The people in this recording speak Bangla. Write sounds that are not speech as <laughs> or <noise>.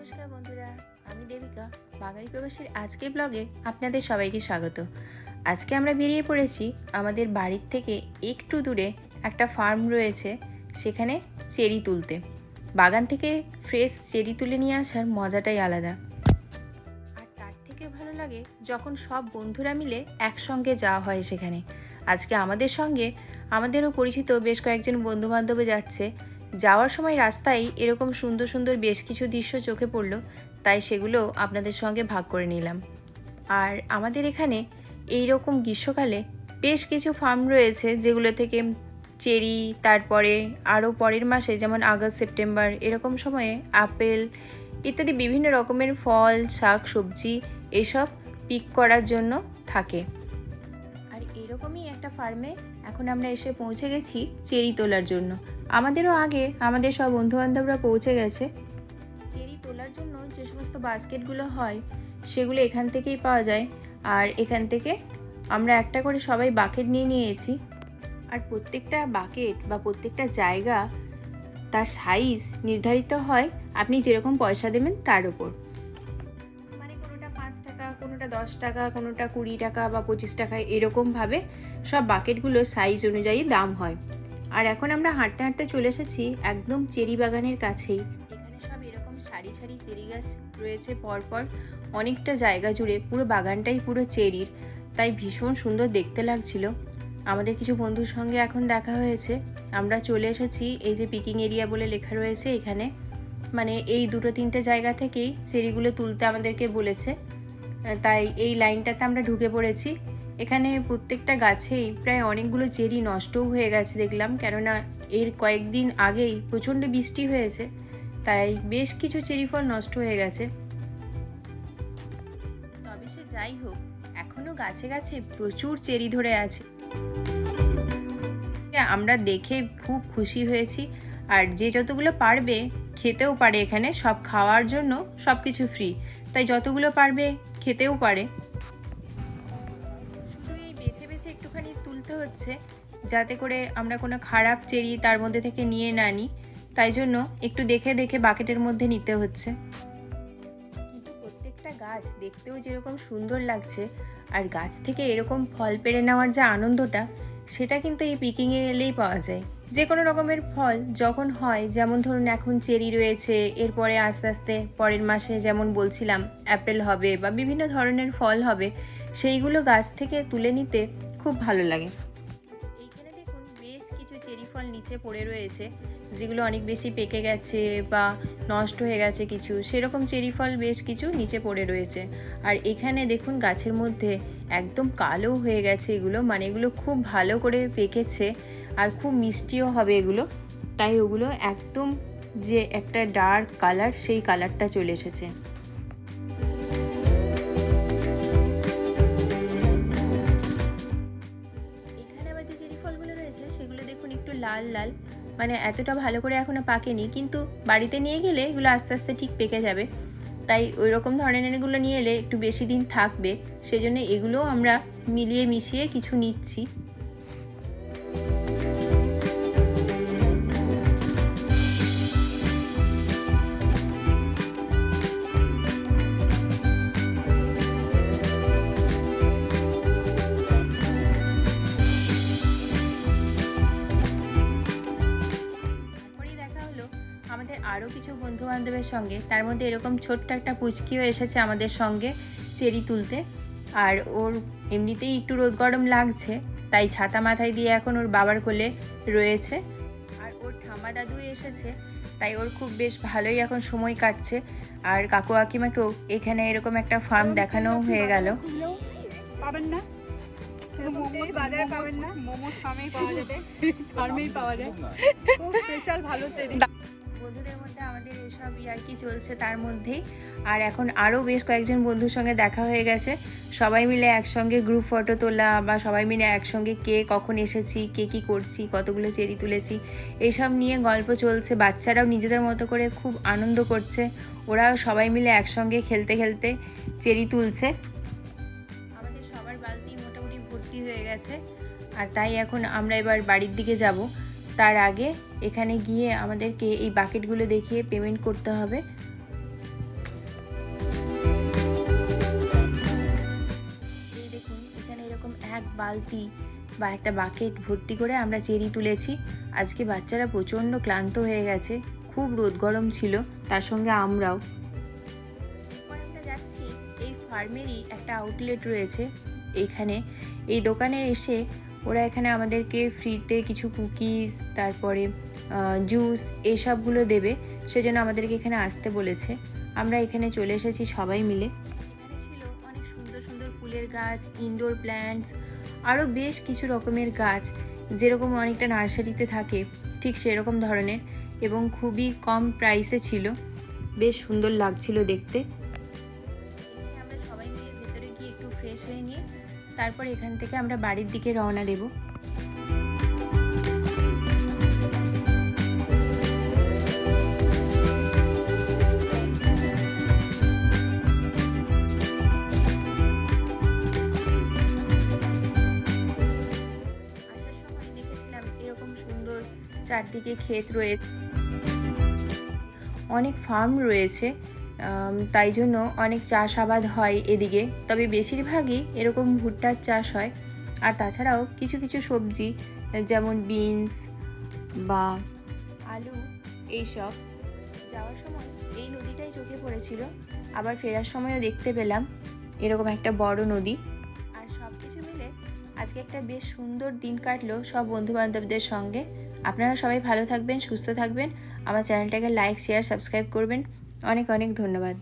নমস্কার বন্ধুরা, আমি দেবিকা। বাঙালি প্রবাসীর আজকের ব্লগে আপনাদের সবাইকে স্বাগত। আজকে আমরা বেরিয়ে পড়েছি আমাদের বাড়ির থেকে একটু দূরে একটা ফার্ম রয়েছে, সেখানে চেরি তুলতে। বাগান থেকে ফ্রেশ চেরি তুলে নিয়ে আসার মজাটাই আলাদা। আর তার থেকে ভালো লাগে যখন সব বন্ধুরা মিলে একসঙ্গে যাওয়া হয় সেখানে। আজকে আমাদের সঙ্গে আমাদেরও পরিচিত বেশ কয়েকজন বন্ধু বান্ধবে যাচ্ছে যাওয়ার সময় রাস্তায় এরকম সুন্দর সুন্দর বেশ কিছু দৃশ্য চোখে পড়ল, তাই সেগুলো আপনাদের সঙ্গে ভাগ করে নিলাম। আর আমাদের এখানে এই রকম গ্রীষ্মকালে বেশ কিছু ফার্ম রয়েছে যেগুলো থেকে চেরি, তারপরে আরও পরের মাসে যেমন আগস্ট, সেপ্টেম্বর এরকম সময়ে আপেল ইত্যাদি বিভিন্ন রকমের ফল, শাক, সবজি এসব পিক করার জন্য থাকে। আর এরকমই একটা ফার্মে এখন আমরা এসে পৌঁছে গেছি চেরি তোলার জন্য। আমাদেরও আগে, আমাদের সব বন্ধুবান্ধবরা পৌঁছে গেছে। চেরি তোলার জন্য যে সমস্ত বাস্কেটগুলো হয়, সেগুলো এখান থেকেই পাওয়া যায়। আর এখান থেকে আমরা একটা করে সবাই বাকেট নিয়ে নিয়েছি। আর প্রত্যেকটা বাকেট বা প্রত্যেকটা জায়গা তার সাইজ নির্ধারিত হয়। আপনি যেরকম পয়সা দেবেন তার উপর। কোনোটা দশ টাকা, কোনোটা কুড়ি টাকা বা পঁচিশ টাকা এরকমভাবে সব বাকেটগুলো সাইজ অনুযায়ী দাম হয়। আর এখন আমরা হাঁটতে হাঁটতে চলে এসেছি একদম চেরি বাগানের কাছেই। এখানে সব এরকম সারি সারি চেরি গাছ রয়েছে পরপর। অনেকটা জায়গা জুড়ে পুরো বাগানটাই পুরো চেরির। তাই ভীষণ সুন্দর দেখতে লাগছিল। আমাদের কিছু বন্ধুর সঙ্গে এখন দেখা হয়েছে। আমরা চলে এসেছি এই যে পিকিং এরিয়া বলে লেখা রয়েছে এখানে। মানে এই দুটো তিনটে জায়গা থেকেই চেরিগুলো তুলতে আমাদেরকে বলেছে। তাই এই লাইনটাতে আমরা ঢুকে পড়েছি। এখানে প্রত্যেকটা গাছেই প্রায় অনেকগুলো চেরি নষ্টও হয়ে গেছে দেখলাম, কেননা এর কয়েকদিন আগেই প্রচণ্ড বৃষ্টি হয়েছে, তাই বেশ কিছু চেরি ফল নষ্ট হয়ে গেছে। তবে সে যাই হোক, এখনও গাছে গাছে প্রচুর চেরি ধরে আছে। আমরা দেখে খুব খুশি হয়েছি, আর যে যতগুলো পারবে, খেতেও পারে এখানে, সব খাওয়ার জন্য সব কিছু ফ্রি তাই যতগুলো পারবে খেতেও পারে। শুধু এই বেছে বেছে একটুখানি তুলতে হচ্ছে, যাতে করে আমরা কোনো খারাপ চেরি তার মধ্যে থেকে নিয়ে না নিই তাই জন্য একটু দেখে দেখে বাকেটের মধ্যে নিতে হচ্ছে। কিন্তু প্রত্যেকটা গাছ দেখতেও যেরকম সুন্দর লাগছে, আর গাছ থেকে এরকম ফল পেড়ে নেওয়ার যে আনন্দটা, সেটা কিন্তু এই পিকিংয়ে এলেই পাওয়া যায়। যে কোনো রকমের ফল যখন হয়, যেমন ধরুন এখন চেরি রয়েছে, এরপরে আস্তে আস্তে পরের মাসে যেমন বলছিলাম, অ্যাপেল হবে বা বিভিন্ন ধরনের ফল হবে, সেইগুলো গাছ থেকে তুলে নিতে খুব ভালো লাগে। এইখানে দেখুন বেশ কিছু চেরি ফল নিচে পড়ে রয়েছে, যেগুলো অনেক বেশি পেকে গেছে বা নষ্ট হয়ে গেছে কিছু, সেরকম চেরি ফল বেশ কিছু নিচে পড়ে রয়েছে। আর এখানে দেখুন গাছের মধ্যে একদম কালো হয়ে গেছে এগুলো মানে এগুলো খুব ভালো করে পেকেছে। আর খুব মিষ্টিও হবে এগুলো। তাই ওগুলো একদম যে একটা ডার্ক কালার সেই কালারটা চলে এসেছে। লাল লাল। মানে এতটা ভালো করে এখনও পাকেনি, কিন্তু বাড়িতে নিয়ে গেলে এগুলো আস্তে আস্তে ঠিক পেকে যাবে। তাই ওই রকম ধরনের ধরনেরগুলো নিয়ে এলে একটু বেশি দিন থাকবে। সেজন্য এগুলোও আমরা মিলিয়ে মিশিয়ে কিছু নিচ্ছি। আরও কিছু বন্ধু বান্ধবের সঙ্গে। তার মধ্যে এরকম ছোট্ট একটা পুচকিও এসেছে আমাদের সঙ্গে চেরি তুলতে। আর ওর এমনিতেই একটু রোদ গরম লাগছে তাই ছাতা মাথায় দিয়ে এখন ওর বাবার কোলে রয়েছে। আর ওর ঠাম্মা দাদু এসেছে তাই ওর খুব বেশ ভালোই এখন সময় কাটছে। আর কাকু কাকিমাকেও এখানে এরকম একটা ফার্ম দেখানো হয়ে গেল। পাবেন না? মোমোস পাবেন না? ফার্মেই পাওয়া যাবে। <laughs> ফার্মেই পাওয়া যায়। স্পেশাল ভালো চেরি। বন্ধুদের মধ্যে আমাদের এসব ইয়ার্কি চলছে তার মধ্যেই। আর এখন আরও বেশ কয়েকজন বন্ধুর সঙ্গে দেখা হয়ে গেছে। সবাই মিলে একসঙ্গে গ্রুপ ফটো তোলা বা সবাই মিলে একসঙ্গে কে কখন এসেছি, কে কী করছি, কতগুলো চেরি তুলেছি এইসব নিয়ে গল্প চলছে। বাচ্চারাও নিজেদের মতো করে খুব আনন্দ করছে। ওরাও সবাই মিলে একসঙ্গে খেলতে খেলতে চেরি তুলছে। আমাদের সবার বালতি মোটামুটি ভর্তি হয়ে গেছে। আর তাই এখন আমরা এবার বাড়ির দিকে যাব। তার আগে এখানে গিয়ে আমাদেরকে এই বাকেটগুলো দেখিয়ে পেমেন্ট করতে হবে। দেখুন, এখানে এরকম এক বালতি বা একটা বাকেট ভর্তি করে আমরা চেরি তুলেছি। আজকে বাচ্চারা প্রচণ্ড ক্লান্ত হয়ে গেছে, খুব রোদ গরম ছিল, তার সঙ্গে আমরাও। যাচ্ছি, এই ফার্মেরই একটা আউটলেট রয়েছে। এখানে এই দোকানে এসে ওরা এখানে আমাদেরকে ফ্রিতে কিছু কুকিজ, তারপরে জুস এসবগুলো দেবে। সেজন্য আমাদেরকে এখানে আসতে বলেছে। আমরা এখানে চলে এসেছি সবাই মিলে। এখানে ছিল অনেক সুন্দর সুন্দর ফুলের গাছ ইনডোর প্ল্যান্টস আরও বেশ কিছু রকমের গাছ। যেরকম অনেকটা নার্সারিতে থাকে, ঠিক সেরকম ধরনের এবং খুবই কম প্রাইসে ছিল। বেশ সুন্দর লাগছিল দেখতে। তারপর এখান থেকে আমরা বাড়ির দিকে রওনা দেব। চারদিকে ক্ষেত রয়েছে অনেক ফার্ম রয়েছে। তাই জন্য অনেক চাষ আবাদ হয় এদিকে। তবে বেশিরভাগই এরকম ভুট্টার চাষ হয়। আর তাছাড়াও কিছু কিছু সবজি, যেমন বিনস বা আলু এইসব। যাওয়ার সময় এই নদীটাই চোখে পড়েছিল। আবার ফেরার সময়ও দেখতে পেলাম এরকম একটা বড় নদী। আর সব কিছু মিলে আজকে একটা বেশ সুন্দর দিন কাটলো সব বন্ধু বান্ধবদের সঙ্গে। আপনারা সবাই ভালো থাকবেন, সুস্থ থাকবেন। আমার চ্যানেলটাকে লাইক, শেয়ার, সাবস্ক্রাইব করবেন। অনেক অনেক ধন্যবাদ।